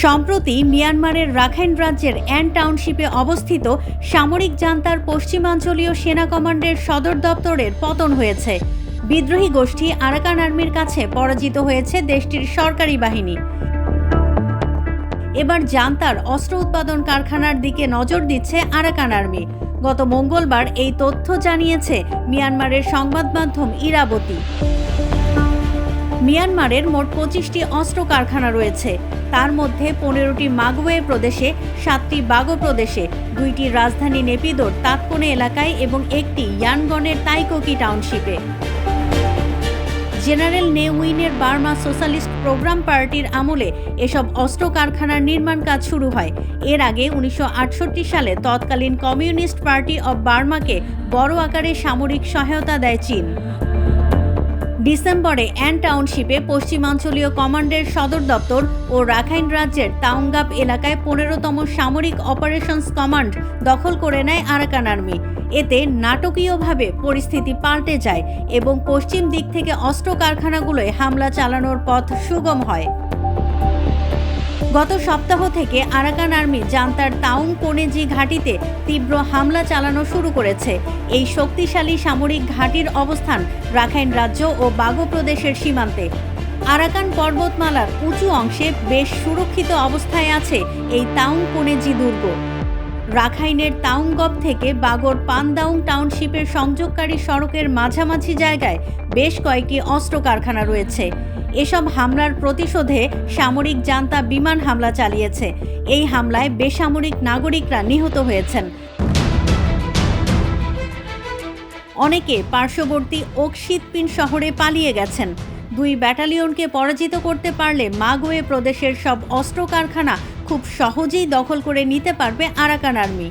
সম্প্রতি মিয়ানমারের রাখাইন রাজ্যের অ্যান টাউনশিপে অবস্থিত সামরিক জান্তার পশ্চিমাঞ্চলীয় সেনা কমান্ডের সদর দপ্তরের পতন হয়েছে। বিদ্রোহী গোষ্ঠী আরাকান আর্মির কাছে পরাজিত হয়েছে দেশটির সরকারি বাহিনী। এবার জান্তার অস্ত্র উৎপাদন কারখানার দিকে নজর দিচ্ছে আরাকান আর্মি। গত মঙ্গলবার এই তথ্য জানিয়েছে মিয়ানমারের সংবাদ মাধ্যম ইরাবতী। মিয়ানমারের মোট পঁচিশটি অস্ত্র কারখানা রয়েছে। তার মধ্যে পনেরোটি মাগওয়ে প্রদেশে, সাতটি বাগো প্রদেশে, দুইটি রাজধানী নেপিদোর তাৎপনে এলাকায় এবং একটি ইয়ানগনের তাইকোকি টাউনশিপে। জেনারেল নেউইনের বার্মা সোশ্যালিস্ট প্রোগ্রাম পার্টির আমলে এসব অস্ত্র কারখানার নির্মাণ কাজ শুরু হয়। এর আগে উনিশশো আটষট্টি সালে তৎকালীন কমিউনিস্ট পার্টি অব বার্মাকে বড় আকারে সামরিক সহায়তা দেয় চীন। ডিসেম্বরে অ্যান টাউনশিপে পশ্চিমাঞ্চলীয় কমান্ডের সদর দপ্তর ও রাখাইন রাজ্যের তাউঙ্গাপ এলাকায় পনেরোতম সামরিক অপারেশনস কমান্ড দখল করে নেয় আরাকান আর্মি। এতে নাটকীয়ভাবে পরিস্থিতি পাল্টে যায় এবং পশ্চিম দিক থেকে অস্ত্র কারখানাগুলোয় হামলা চালানোর পথ সুগম হয়। গত সপ্তাহ থেকে আরাকান আর্মি জান্তার তাউন কোনেজি ঘাঁটিতে তীব্র হামলা চালানো শুরু করেছে। এই শক্তিশালী সামরিক ঘাঁটির অবস্থান রাখাইন রাজ্য ও বাগো প্রদেশের সীমান্তে। আরাকান পর্বতমালার উঁচু অংশে বেশ সুরক্ষিত অবস্থায় আছে এই তাউন কোনেজি দুর্গ। রাখাইনের তাউংগপ থেকে বাগর পানদাউং টাউনশিপের সংযোগকারী সড়কের মাঝামাঝি জায়গায় বেশ কয়েকটি অস্ত্র কারখানা রয়েছে। এসব হামলার প্রতিশোধে সামরিক জান্তা বিমান হামলা চালিয়েছে। এই হামলায় বেসামরিক নাগরিকরা নিহত হয়েছেন। অনেকে পার্শ্ববর্তী ওকশিতপিন শহরে পালিয়ে গেছেন। দুই ব্যাটালিয়নকে পরাজিত করতে পারলে মাগোয়ে প্রদেশের সব অস্ত্র কারখানা খুব সহজেই দখল করে নিতে পারবে আরাকান আর্মি।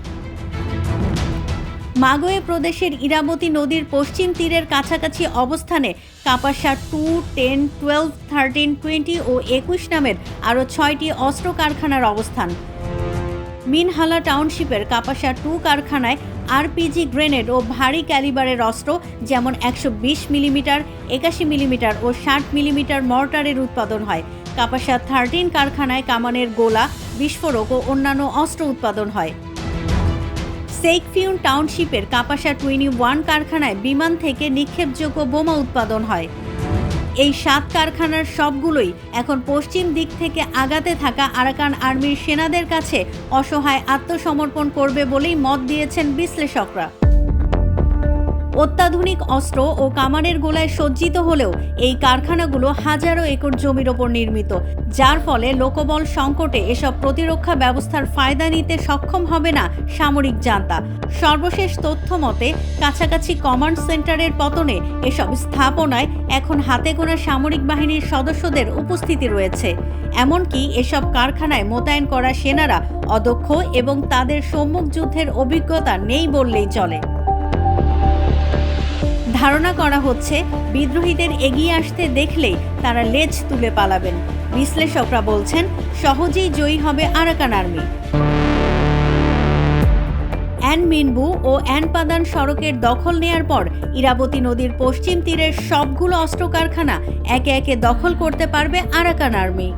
মাগোয়ে প্রদেশের ইরাবতী নদীর পশ্চিম তীরের কাছাকাছি অবস্থানে কাপাসা two, ten, twelve, thirteen, twenty ও একুশ নামের আরও ছয়টি অস্ত্র কারখানার অবস্থান। মিনহালা টাউনশিপের কাপাসা টু কারখানায় আরপিজি গ্রেনেড ও ভারী ক্যালিবারের অস্ত্র যেমন একশো বিশ মিলিমিটার, একাশি মিলিমিটার ও ষাট মিলিমিটার মর্টারের উৎপাদন হয়। কাপাসা থার্টিন কারখানায় কামানের গোলা, বিস্ফোরক ও অন্যান্য অস্ত্র উৎপাদন হয়। সেইকফিউন টাউনশিপের কাপাসা টুয়েনি ওয়ান কারখানায় বিমান থেকে নিক্ষেপযোগ্য বোমা উৎপাদন হয়। এই সাত কারখানার সবগুলোই এখন পশ্চিম দিক থেকে আগাতে থাকা আরাকান আর্মির সেনাদের কাছে অসহায় আত্মসমর্পণ করবে বলেই মত দিয়েছেন বিশ্লেষকরা। অত্যাধুনিক অস্ত্র ও কামানের গোলায় সজ্জিত হলেও এই কারখানাগুলো হাজারো একর জমির ওপর নির্মিত, যার ফলে লোকবল সংকটে এসব প্রতিরক্ষা ব্যবস্থার ফায়দা নিতে সক্ষম হবে না সামরিক জান্তা। সর্বশেষ তথ্য মতে, কাছাকাছি কমান্ড সেন্টারের পতনে এসব স্থাপনায় এখন হাতে গোনা সামরিক বাহিনীর সদস্যদের উপস্থিতি রয়েছে। এমনকি এসব কারখানায় মোতায়েন করা সেনারা অদক্ষ এবং তাদের সম্মুখ যুদ্ধের অভিজ্ঞতা নেই বললেই চলে। ধারণা করা হচ্ছে, বিদ্রোহীদের এগিয়ে আসতে দেখলেই তারা লেজ তুলে পালাবেন। বিশ্লেষকরা বলছেন, সহজেই জয়ী হবে আরাকান আর্মি। অ্যান মিনবু ও অ্যানপাদান সড়কের দখল নেয়ার পর ইরাবতী নদীর পশ্চিম তীরের সবগুলো অস্ত্র কারখানা একে একে দখল করতে পারবে আরাকান আর্মি।